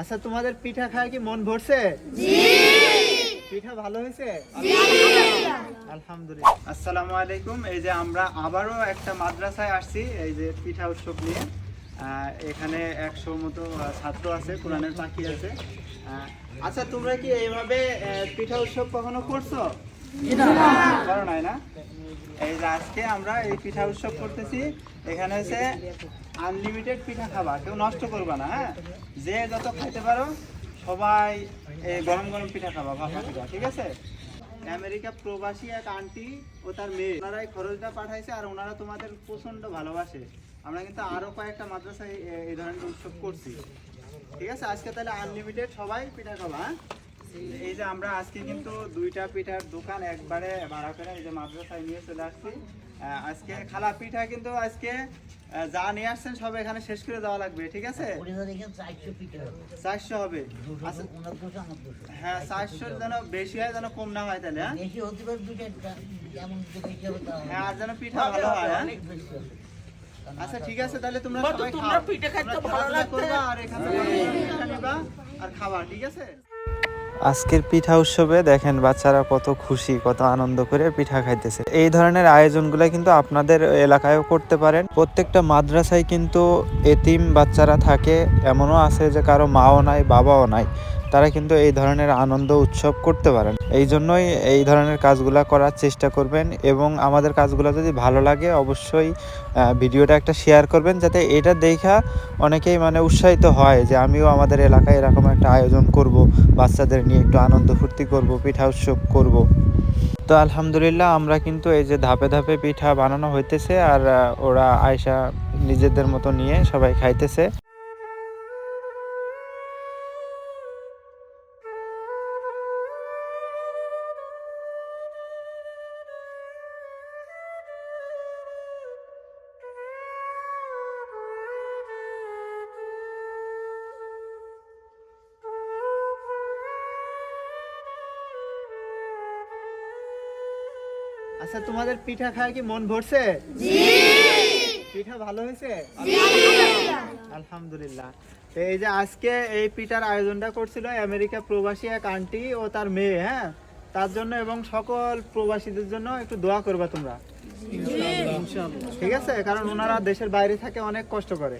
আচ্ছা তোমাদের পিঠা খায় কি মন ভরছে? পিঠা ভালো হয়েছে? আলহামদুলিল্লাহ। আসসালামু আলাইকুম। এই যে আমরা আবারও একটা মাদ্রাসায় আসছি এই যে পিঠা উৎসব নিয়ে। আহ, এখানে একশো মতো ছাত্র আছে কোরআনের পাখি আছে। আচ্ছা তোমরা কি এইভাবে পিঠা উৎসব কখনো করছ? করো নাই না। এই যে আজকে আমরা এই পিঠা উৎসব করতেছি। এখানে হচ্ছে আনলিমিটেড পিঠা খাবা। কেউ নষ্ট করবা না হ্যাঁ? যে যত খাইতে পারো সবাই গরম গরম পিঠা খাবা ভাপা পিঠা ঠিক আছে? আমেরিকা প্রবাসী এক আন্টি ও তার মেয়ে। ওনারা এই খরচটা পাঠাইছে আর ওনারা তোমাদের প্রচণ্ড ভালোবাসে। আমরা কিন্তু আরও কয়েকটা মাদ্রাসায় এই ধরনের উৎসব করছি। ঠিক আছে? আজকে তাহলে আনলিমিটেড সবাই পিঠা খাবা হ্যাঁ? এই যে আমরা আজকে কিন্তু দুইটা পিঠার দোকান একবারে ভাড়া করে এই যে মাদ্রাসায় নিয়ে চলে আসছি। আজকে খালা পিঠা কিন্তু আজকে যা নিয়ে আসছেন সব এখানে শেষ করে দেওয়া লাগবে ঠিক আছে? চারশো হবে। আচ্ছা হ্যাঁ চারশো যেন বেশি হয় যেন কম না হয় তাহলে হ্যাঁ? হ্যাঁ আর যেন পিঠা ভালো হয় হ্যাঁ? আচ্ছা ঠিক আছে তাহলে তোমরা সবাই তোমরা খাও। আর এখান নিবা আর খাবা ঠিক আছে? আজকের পিঠা উৎসবে দেখেন বাচ্চারা কত খুশি, কত আনন্দ করে পিঠা খাইতেছে। এই ধরনের আয়োজনগুলো কিন্তু আপনাদের এলাকায়ও করতে পারেন। প্রত্যেকটা মাদ্রাসায় কিন্তু এতিম বাচ্চারা থাকে, এমনও আছে যে কারও মাও নাই, বাবাও নাই। তারা কিন্তু এই ধরনের আনন্দ উৎসব করতে পারেন। এই জন্যই এই ধরনের কাজগুলা করার চেষ্টা করবেন এবং আমাদের কাজগুলো যদি ভালো লাগে অবশ্যই ভিডিওটা একটা শেয়ার করবেন যাতে এটা দেখা অনেকেই মানে উৎসাহিত হয় যে আমিও আমাদের এলাকায় এরকম একটা আয়োজন করব, বাচ্চাদের নিয়ে একটু আনন্দ ফুর্তি করব, পিঠা উৎসব করব। তো আলহামদুলিল্লাহ আমরা কিন্তু এই যে ধাপে ধাপে পিঠা বানানো হইতেছে আর ওরা আয়সা নিজেদের মতো নিয়ে সবাই খাইতেছে। আচ্ছা তোমাদের পিঠা খায় কি মন ভরছে? পিঠা ভালো হয়েছে? আলহামদুলিল্লাহ। তো এই যে আজকে এই পিঠার আয়োজনটা করছিল আমেরিকা প্রবাসী এক আন্টি ও তার মেয়ে হ্যাঁ? তার জন্য এবং সকল প্রবাসীদের জন্য একটু দোয়া করবা তোমরা। ঠিক আছে? কারণ ওনারা দেশের বাইরে থাকে অনেক কষ্ট করে।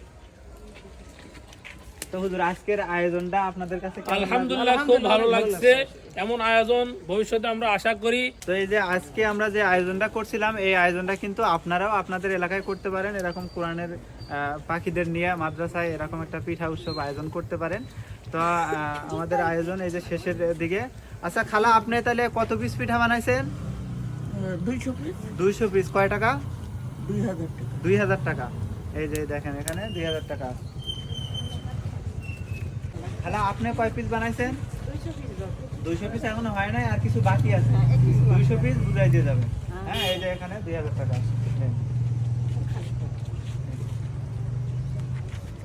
তো হুজুর আজকের আয়োজনটা আপনাদের কাছে আলহামদুলিল্লাহ খুব ভালো লাগছে। এমন আয়োজন ভবিষ্যতে আমরা আশা করি। তো এই যে আজকে আমরা যে আয়োজনটা করছিলাম এই আয়োজনটা কিন্তু আপনারাও আপনাদের এলাকায় করতে পারেন। এরকম কোরআনের পাখিদের নিয়ে মাদ্রাসায় এরকম একটা পিঠা উৎসব আয়োজন করতে পারেন। তো আমাদের আয়োজন এই যে শেষের দিকে। আচ্ছা খালা আপনি তাহলে কত পিস পিঠা বানাইছেন? দুইশো পিস দুইশো পিস কয় টাকা? দুই হাজার টাকা। দুই হাজার টাকা। এই যে দেখেন এখানে দুই হাজার টাকা। খালা আপনি কয় পিস বানাইছেন? দুইশো পিস এখনও হয় নাই আর কিছু বাকি আছে। দুইশো পিস বুঝাই দিয়ে যাবে। হ্যাঁ। এই যে এখানে দুই হাজার টাকা নেন।